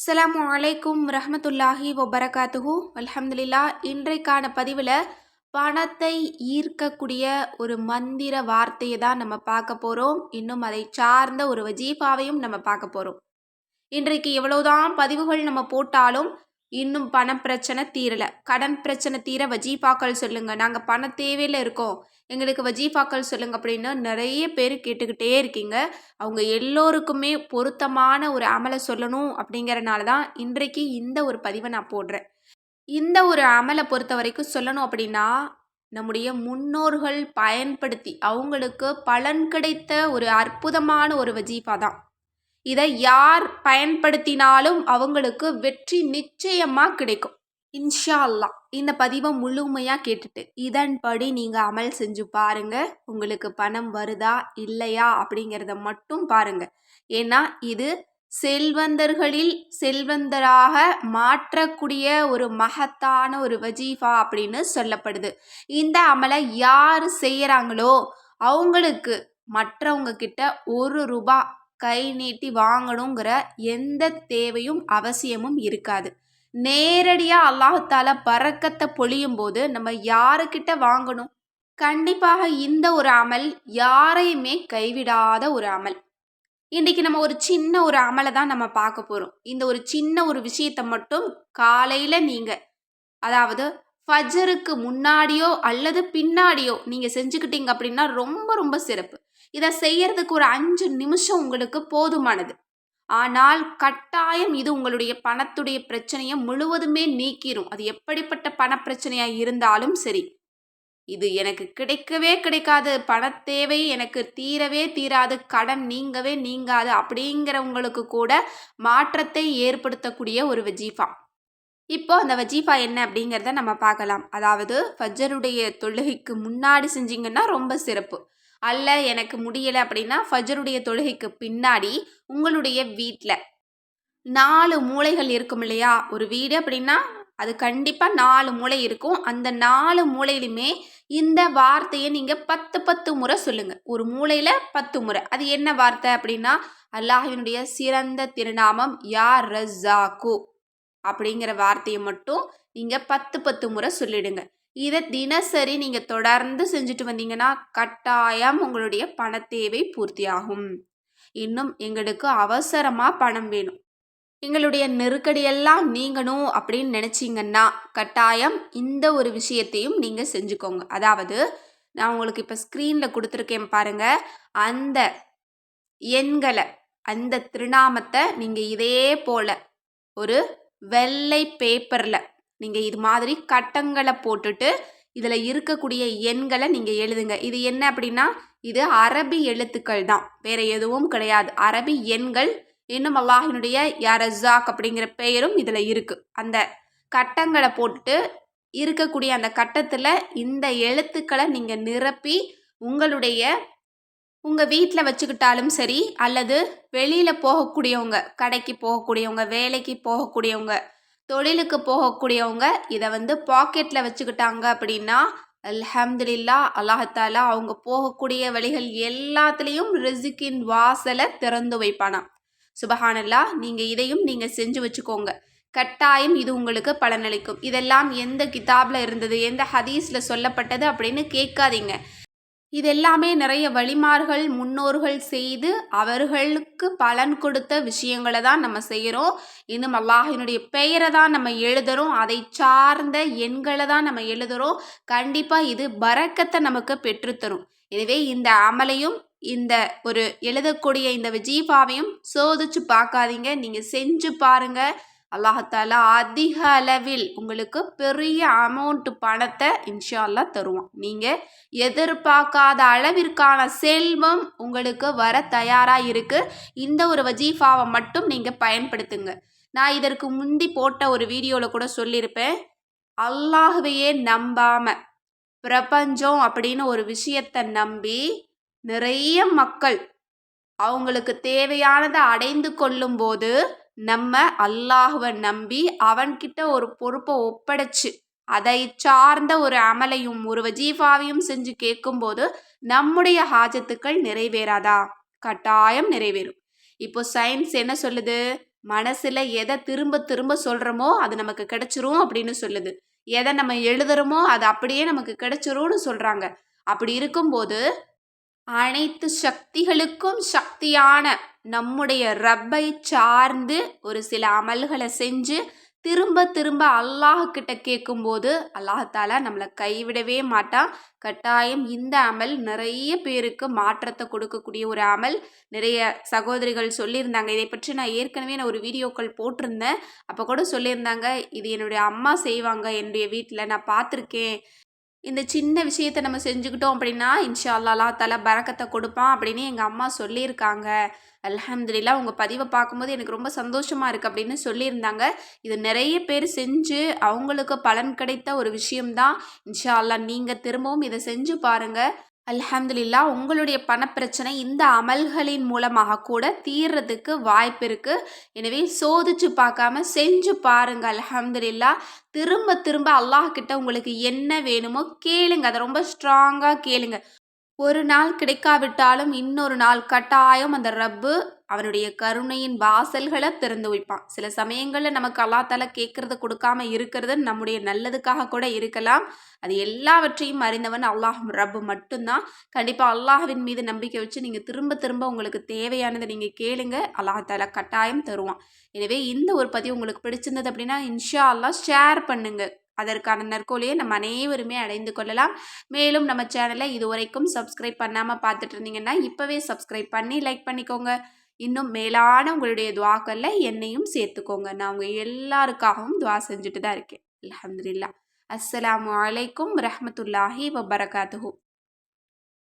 அஸ்லாம் அலைக்கும் ரஹமத்துல்லாஹி வபரகாத்துஹு. அல்ஹம்துலில்லா இன்றைக்கான பதிவில் பணத்தை ஈர்க்கக்கூடிய ஒரு மந்திர வார்த்தையை தான் நம்ம பார்க்க போகிறோம் இன்னும் அதை சார்ந்த ஒரு வஜீஃபாவையும் நம்ம பார்க்க போகிறோம் இன்றைக்கு எவ்வளோதான் பதிவுகள் நம்ம போட்டாலும் இன்னும் பண பிரச்சனை தீரலை. கடன் பிரச்சனை தீர வஜீஃபாக்கள் சொல்லுங்கள் நாங்கள் பண தேவையில் இருக்கோம். எங்களுக்கு வஜீஃபாக்கள் சொல்லுங்க அப்படின்னு நிறைய பேர் கேட்டுக்கிட்டே இருக்கீங்க. அவங்க எல்லோருக்குமே பொருத்தமான ஒரு அமலை சொல்லணும் அப்படிங்கிறனால தான் இன்றைக்கு இந்த ஒரு பதிவை நான் போடுறேன். இந்த ஒரு அமலை பொறுத்த வரைக்கும் சொல்லணும் அப்படின்னா நம்முடைய முன்னோர்கள் பயன்படுத்தி அவங்களுக்கு பலன் கிடைத்த ஒரு அற்புதமான ஒரு வஜீஃபா தான். இதை யார் பயன்படுத்தினாலும் அவங்களுக்கு வெற்றி நிச்சயமாக கிடைக்கும். இன்ஷா அல்லாஹ் இந்த பதிவை முழுமையாக கேட்டுட்டு இதன்படி நீங்கள் அமல் செஞ்சு பாருங்க. உங்களுக்கு பணம் வருதா இல்லையா அப்படிங்கிறத மட்டும் பாருங்கள் ஏன்னா இது செல்வந்தர்களில் செல்வந்தராக மாற்றக்கூடிய ஒரு மகத்தான ஒரு வஜீஃபா அப்படின்னு சொல்லப்படுது. இந்த அமலை யார் செய்கிறாங்களோ அவங்களுக்கு மற்றவங்க கிட்ட ஒரு ரூபா கை நீட்டி வாங்கணுங்கிற எந்த தேவையும் அவசியமும் இருக்காது. நேரடியாக அல்லாஹால பறக்கத்தை பொழியும் போது நம்ம யாருக்கிட்ட வாங்கணும்? கண்டிப்பாக இந்த ஒரு அமல் யாரையுமே கைவிடாத ஒரு அமல். இன்றைக்கி நம்ம ஒரு சின்ன ஒரு அமலை தான் நம்ம பார்க்க போகிறோம் இந்த ஒரு சின்ன ஒரு விஷயத்தை மட்டும் காலையில் நீங்கள் அதாவது ஃபஜருக்கு முன்னாடியோ அல்லது பின்னாடியோ நீங்கள் செஞ்சுக்கிட்டீங்க அப்படின்னா ரொம்ப ரொம்ப சிறப்பு. இதை செய்யறதுக்கு ஒரு அஞ்சு நிமிஷம் உங்களுக்கு போதுமானது. ஆனால் கட்டாயம் இது உங்களுடைய பணத்துடைய பிரச்சனையை முழுவதுமே நீக்கிரும். அது எப்படிப்பட்ட பண பிரச்சனையாக இருந்தாலும் சரி. இது எனக்கு கிடைக்கவே கிடைக்காது. பணத்தேவை எனக்கு தீரவே தீராது. கடன் நீங்கவே நீங்காது. அப்படிங்கிறவங்களுக்கு கூட மாற்றத்தை ஏற்படுத்தக்கூடிய ஒரு வஜீஃபா. இப்போ அந்த வஜீஃபா என்ன அப்படிங்கிறத நம்ம பார்க்கலாம். அதாவது ஃபஜருடைய தொழுகைக்கு முன்னாடி செஞ்சீங்கன்னா ரொம்ப சிறப்பு. அல்ல எனக்கு முடியலை அப்படின்னா ஃபஜருடைய தொழுகைக்கு பின்னாடி உங்களுடைய வீட்டில் நாலு மூளைகள் இருக்கும் இல்லையா? ஒரு வீடு அப்படின்னா அது கண்டிப்பாக நாலு மூளை இருக்கும். அந்த நாலு மூளையிலுமே இந்த வார்த்தையை நீங்கள் பத்து பத்து முறை சொல்லுங்கள் ஒரு மூளையில் பத்து முறை. அது என்ன வார்த்தை அப்படின்னா அல்லாஹினுடைய சிறந்த திருநாமம் யா ரஸாக்கு அப்படிங்கிற வார்த்தையை மட்டும் நீங்கள் பத்து பத்து முறை சொல்லிடுங்க. இதை தினசரி நீங்கள் தொடர்ந்து செஞ்சுட்டு வந்தீங்கன்னா கட்டாயம் உங்களுடைய பண தேவை பூர்த்தியாகும். இன்னும் எங்களுக்கு அவசரமாக பணம் வேணும். எங்களுடைய நெருக்கடியெல்லாம் நீங்கணும் அப்படின்னு நினச்சிங்கன்னா கட்டாயம் இந்த ஒரு விஷயத்தையும் நீங்கள் செஞ்சுக்கோங்க. அதாவது நான் உங்களுக்கு இப்போ ஸ்க்ரீனில் கொடுத்துருக்கேன் பாருங்கள் அந்த எண்களை அந்த திருநாமத்தை நீங்கள் இதே போல் ஒரு வெள்ளை பேப்பரில் நீங்கள் இது மாதிரி கட்டங்களை போட்டுட்டு இதில் இருக்கக்கூடிய எண்களை நீங்கள் எழுதுங்க. இது என்ன அப்படின்னா இது அரபி எழுத்துக்கள் தான். வேறு எதுவும் கிடையாது. அரபி எண்கள் இன்னும் அல்லாஹினுடைய யாரஸாக் அப்படிங்கிற பெயரும் இதில் இருக்குது அந்த கட்டங்களை போட்டுட்டு இருக்கக்கூடிய அந்த கட்டத்தில் இந்த எழுத்துக்களை நீங்கள் நிரப்பி உங்களுடைய உங்கள் வீட்டில் வச்சுக்கிட்டாலும் சரி அல்லது வெளியில் போகக்கூடியவங்க கடைக்கு போகக்கூடியவங்க வேலைக்கு போகக்கூடியவங்க தொழிலுக்கு போகக்கூடியவங்க இதை வந்து பாக்கெட்டில் வச்சுக்கிட்டாங்க அப்படின்னா அல்ஹம்துலில்லா அல்லாஹாலா அவங்க போகக்கூடிய வழிகள் எல்லாத்துலேயும் ரிசிக்கின் வாசலை திறந்து வைப்பானா சுபஹானல்லா நீங்கள் இதையும் நீங்கள் செஞ்சு வச்சுக்கோங்க. கட்டாயம் இது உங்களுக்கு பலனளிக்கும். இதெல்லாம் எந்த கிதாபில் இருந்தது எந்த ஹதீஸில் சொல்லப்பட்டது அப்படின்னு கேட்காதீங்க. இதெல்லாமே நிறைய வழிமார்கள் முன்னோர்கள் செய்து அவர்களுக்கு பலன் கொடுத்த விஷயங்களை தான் நம்ம செய்கிறோம். இன்னும் அல்லாஹினுடைய பெயரை தான் நம்ம எழுதுகிறோம் அதை சார்ந்த எண்களை தான் நம்ம எழுதுகிறோம் கண்டிப்பாக இது பறக்கத்தை நமக்கு பெற்றுத்தரும். எனவே இந்த அமலையும் இந்த ஒரு எழுதக்கூடிய இந்த விஜீஃபாவையும் சோதிச்சு பார்க்காதீங்க. நீங்கள் செஞ்சு பாருங்கள் அல்லாஹால அதிக அளவில் உங்களுக்கு பெரிய அமௌண்ட் பணத்தை இன்ஷால்லா தருவான். நீங்கள் எதிர்பார்க்காத அளவிற்கான செல்வம் உங்களுக்கு வர தயாராக இருக்குது இந்த ஒரு வஜீஃபாவை மட்டும் நீங்கள் பயன்படுத்துங்க. நான் இதற்கு முந்தி போட்ட ஒரு வீடியோவில் கூட சொல்லியிருப்பேன். அல்லாஹுவையே நம்பாம பிரபஞ்சம் அப்படின்னு ஒரு விஷயத்தை நம்பி நிறைய மக்கள் அவங்களுக்கு தேவையானதை அடைந்து கொள்ளும்போது நம்ம அல்லாஹுவை நம்பி அவன்கிட்ட ஒரு பொறுப்பை ஒப்படைச்சு அதை சார்ந்த ஒரு அமலையும் ஒரு வஜீஃபாவையும் செஞ்சு கேட்கும்போது நம்முடைய ஹாஜத்துக்கள் நிறைவேறாதா? கட்டாயம் நிறைவேறும். இப்போ சயின்ஸ் என்ன சொல்லுது? மனசில் எதை திரும்ப திரும்ப சொல்கிறோமோ அது நமக்கு கிடைச்சிரும் அப்படின்னு சொல்லுது. எதை நம்ம எழுதுறோமோ அது அப்படியே நமக்கு கிடைச்சிரும்னு சொல்கிறாங்க அப்படி இருக்கும்போது அனைத்து சக்திகளுக்கும் சக்தியான நம்முடைய ரப்பை சார்ந்து ஒரு சில அமல்களை செஞ்சு திரும்ப திரும்ப அல்லாஹ் கிட்ட கேட்கும்போது அல்லாஹால நம்மளை கைவிடவே மாட்டான். கட்டாயம் இந்த அமல் நிறைய பேருக்கு மாற்றத்தை கொடுக்கக்கூடிய ஒரு அமல். நிறைய சகோதரிகள் சொல்லியிருந்தாங்க இதை பற்றி நான் ஏற்கனவே நான் ஒரு வீடியோக்கள் போட்டிருந்தேன். அப்போ கூட சொல்லியிருந்தாங்க இது என்னுடைய அம்மா செய்வாங்க என்னுடைய வீட்டில் நான் பார்த்துருக்கேன். இந்த சின்ன விஷயத்த நம்ம செஞ்சுக்கிட்டோம் அப்படின்னா இன்ஷா அல்லாலாம் தலை பறக்கத்தை கொடுப்பான் அப்படின்னு எங்கள் அம்மா சொல்லியிருக்காங்க. அலமதுல்லா உங்கள் பதிவை பார்க்கும்போது எனக்கு ரொம்ப சந்தோஷமாக இருக்குது அப்படின்னு சொல்லியிருந்தாங்க. இது நிறைய பேர் செஞ்சு அவங்களுக்கு பலன் கிடைத்த ஒரு விஷயம்தான். இன்ஷா அல்லா நீங்கள் திரும்பவும் இதை செஞ்சு பாருங்கள் அல்ஹம்துலில்லா உங்களுடைய பணப்பிரச்சனை இந்த அமல்களின் மூலமாக கூட தீர்றதுக்கு வாய்ப்பு இருக்குது எனவே சோதிச்சு பார்க்காம செஞ்சு பாருங்க அல்ஹம்துலில்லா திரும்ப திரும்ப அல்லாஹ் கிட்ட உங்களுக்கு என்ன வேணுமோ கேளுங்க. அதை ரொம்ப ஸ்ட்ராங்காக கேளுங்க. ஒரு நாள் கிடைக்காவிட்டாலும் இன்னொரு நாள் கட்டாயம் அந்த ரப்பு அவனுடைய கருணையின் வாசல்களை திறந்து வைப்பான். சில சமயங்களில் நமக்கு அல்லா தால கேட்கறத கொடுக்காம இருக்கிறது நம்முடைய நல்லதுக்காக கூட இருக்கலாம். அது எல்லாவற்றையும் அறிந்தவன் அல்லாஹ் ரப்பு மட்டும்தான். கண்டிப்பாக அல்லாஹின் மீது நம்பிக்கை வச்சு நீங்கள் திரும்ப திரும்ப உங்களுக்கு தேவையானதை நீங்கள் கேளுங்க. அல்லாஹால கட்டாயம் தருவான். எனவே இந்த ஒரு பதிவு உங்களுக்கு பிடிச்சிருந்தது அப்படின்னா இன்ஷா அல்லா ஷேர் பண்ணுங்கள் அதற்கான நற்கோலியை நம்ம அனைவருமே அடைந்து கொள்ளலாம். மேலும் நம்ம சேனலை இதுவரைக்கும் சப்ஸ்கிரைப் பண்ணாமல் பார்த்துட்டு இருந்தீங்கன்னா இப்போவே சப்ஸ்கிரைப் பண்ணி லைக் பண்ணிக்கோங்க. இன்னும் மேலான உங்களுடைய துவாக்களில் என்னையும் சேர்த்துக்கோங்க. நான் உங்கள் எல்லாருக்காகவும் துவா செஞ்சுட்டு தான் இருக்கேன். அலமதுல்லா அஸ்லாம் வலைக்கம் ரஹமத்துல்லாஹி வபரகாத்து